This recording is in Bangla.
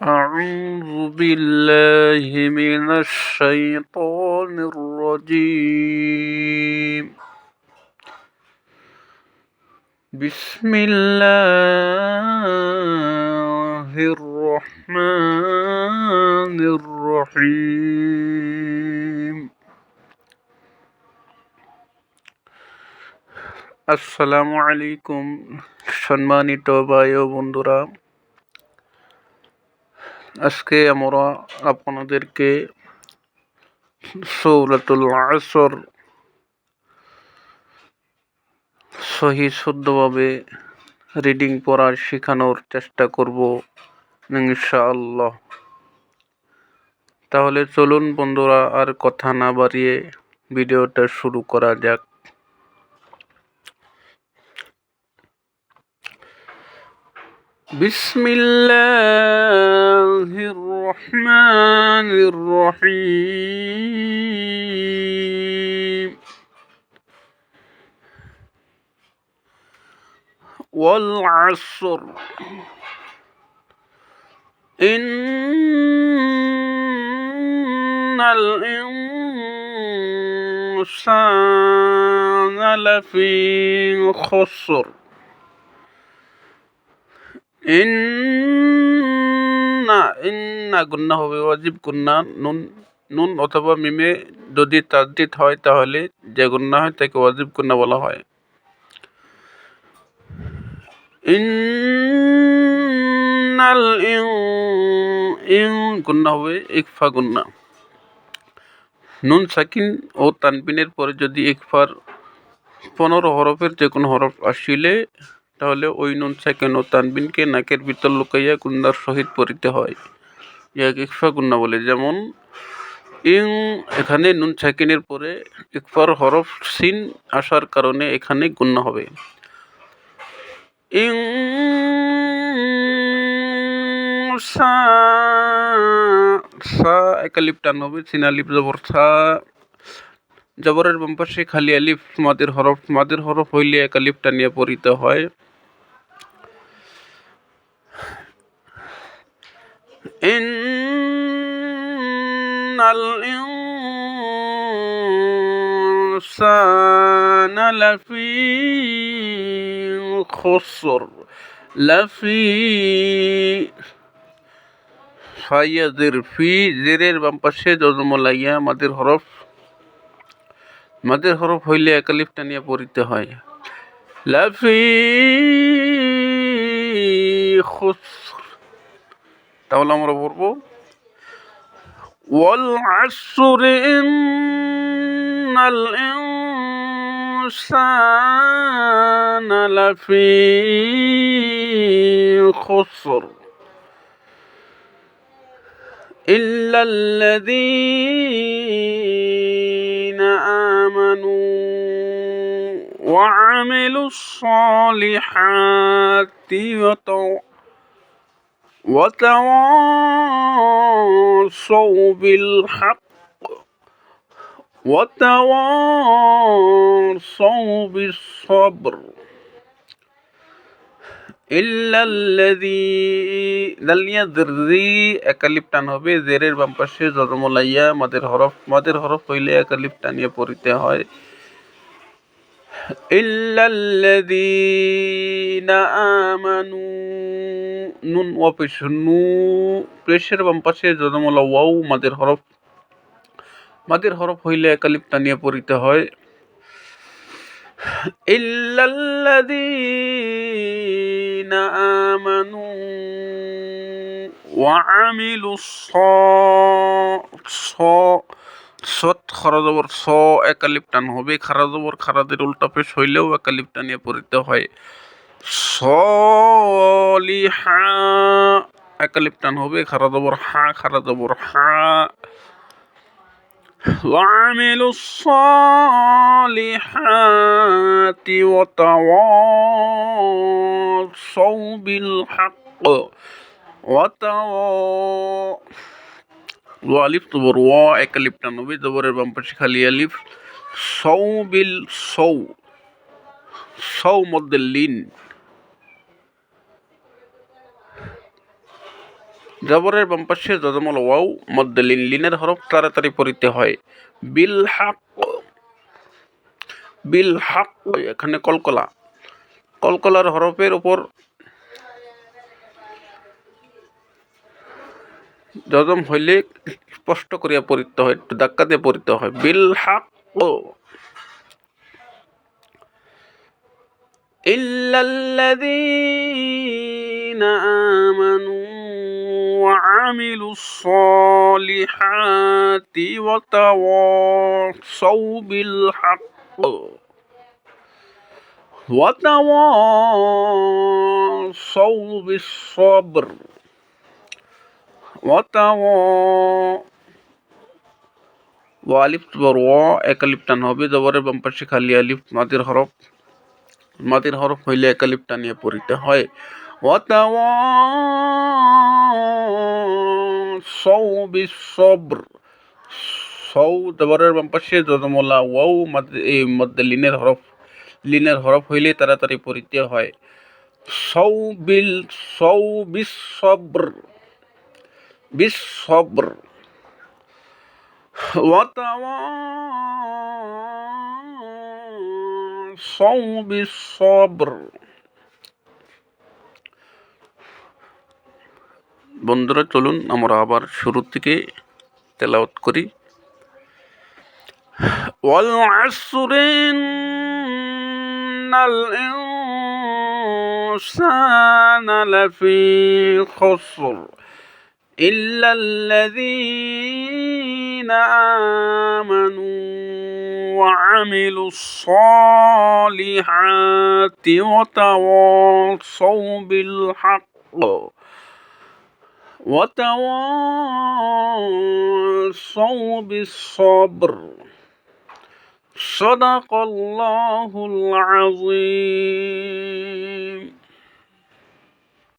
أعوذ بالله من الشيطان الرجيم بسم الله الرحمن الرحيم আসসালামু আলাইকুম সম্মানিত ভাই ও বন্ধুরা আজকে আমরা আপনাদেরকে সৌরাতুল আসর সহি শুদ্ধভাবে রিডিং পড়ার শেখানোর চেষ্টা করব, ইনশাআল্লাহ। তাহলে চলুন বন্ধুরা, আর কথা না বাড়িয়ে ভিডিওটা শুরু করা যাক। بسم الله الرحمن الرحيم. والعصر. إن الإنسان لفي خسر. ইন্না ইন্না গুন্না হবে ওয়াজিব, গুন্না নুন নুন অথবা মিমে যদি তাজদিদ হয় তাহলে যে গুন্না হয় তাকে ওয়াজিব গুন্না বলা হয়। ইন্নাল ইন ইন গুন্না হবে ইকফা গুন্না। নুন সাকিন ও তানবিনের পরে যদি ইকফার পনেরো হরফের যে কোনো হরফ আসিলে তাহলে ওই নুন সাকিন ও তানবিনকে নাকের ভিতর লুকাইয়া গুন্নার সহিত পড়িতে হয়। ইয়াক ইকফা গুন্না বলে, যেমন, ইং এখানে নুন সাকিনের পরে ইকফার হরফ সিন আসার কারণে এখানে গুন্না হবে। ইং সা সা একালিপ টান হবে সিনালিপ জবর, সা, জবরের বাম খালি আলিফ, মাদের হরফ মাদের হরফ হইলে একালিপ টানিয়া পড়িতে হয়। إن الإنسان لفي خسر لفي ফাইয়া জের ফি জেরের বাম পাশে জজমলাইয়া মাদের হরফ মাদের হরফ হইলে একালিফ টানিয়া পড়িতে হয় লাফি খুস তাহলে আমরা পড়বো ওয়াল আসর ইন্নাল ইনসানা লাফি খুসর إلا الذين آمنوا وعملوا الصالحات وتوكلوا وتواصوا بالحق وتواصوا بالصبر إلا الذي ذي একালিপ টান হবে জেরের বাম পাশে জজমলাইয়া মাদের হরফ মাদের হরফ হইলে একালিপ টানিয়ে পড়িতে হয় إلا الذين آمنوا নুন ওয়া পেশ নু পেশের বাম পাশে জজমলা ওয়াও মাদের হরফ মাদের হরফ হইলে একালিপ টানিয়ে পড়িতে হয় ইল্লাল্লাযীনা আমানু ওয়া আমিলুস সৎ খরাজবর স একালিপ টান হবে খারাজবর খারাদের উল্টা পেশ হইলেও একালিপ টানিয়ে পড়িতে হয় সলিহা একালিপ টান হবে খারাজবর হা খারাজবর হা وعملوا الصالحات وتواصوا بالحق وتواصوا ওয়ালিফ জবর ওয়া, এক আলিফ টানবে জবরের বাম পাশে খালি আলিফ। সৌ বিল সৌ সৌ মধ্যে লিন জবরের বাম পাশে ওয়াও মধ্যে লিন লিনের হরফ তাড়াতাড়ি পড়িতে হয়। বিল হাক বিল হাক, এখানে কলকলা। কলকলার হরফের উপর যজম হইলে স্পষ্ট করিয়া পড়িতে হয় একটু ধাক্কা দিয়ে পড়িতে হয় বিল হাক إلا الذين آمنوا وعملوا الصالحات وتواصوا بالحق وتواصوا بالصبر وتوا ওয়ালিফ জবর ও এক আলিফ টান হবে জবরের বাম পাশে খালি আলিফ মাদের হরফ মাদের হরফ হইলে এক আলিফ টানিয়ে পড়িতে হয় বিসবর সৌ জবরের বাম পাশে যজমলা ওয়াও এই মধ্যে লিনের হরফ লিনের হরফ হইলে তাড়াতাড়ি পড়িতে হয় সৌ বিল সৌ বিসবর বিসবর وتواصوا بالصبر বন্ধুরা চলুন আমরা আবার শুরু থেকে তেলাওয়াত করি والعصر إن الإنسان لفي خسر إلا الذين آمنوا وعملوا الصالحات وتواصوا بالحق وتواصوا بالصبر صدق الله العظيم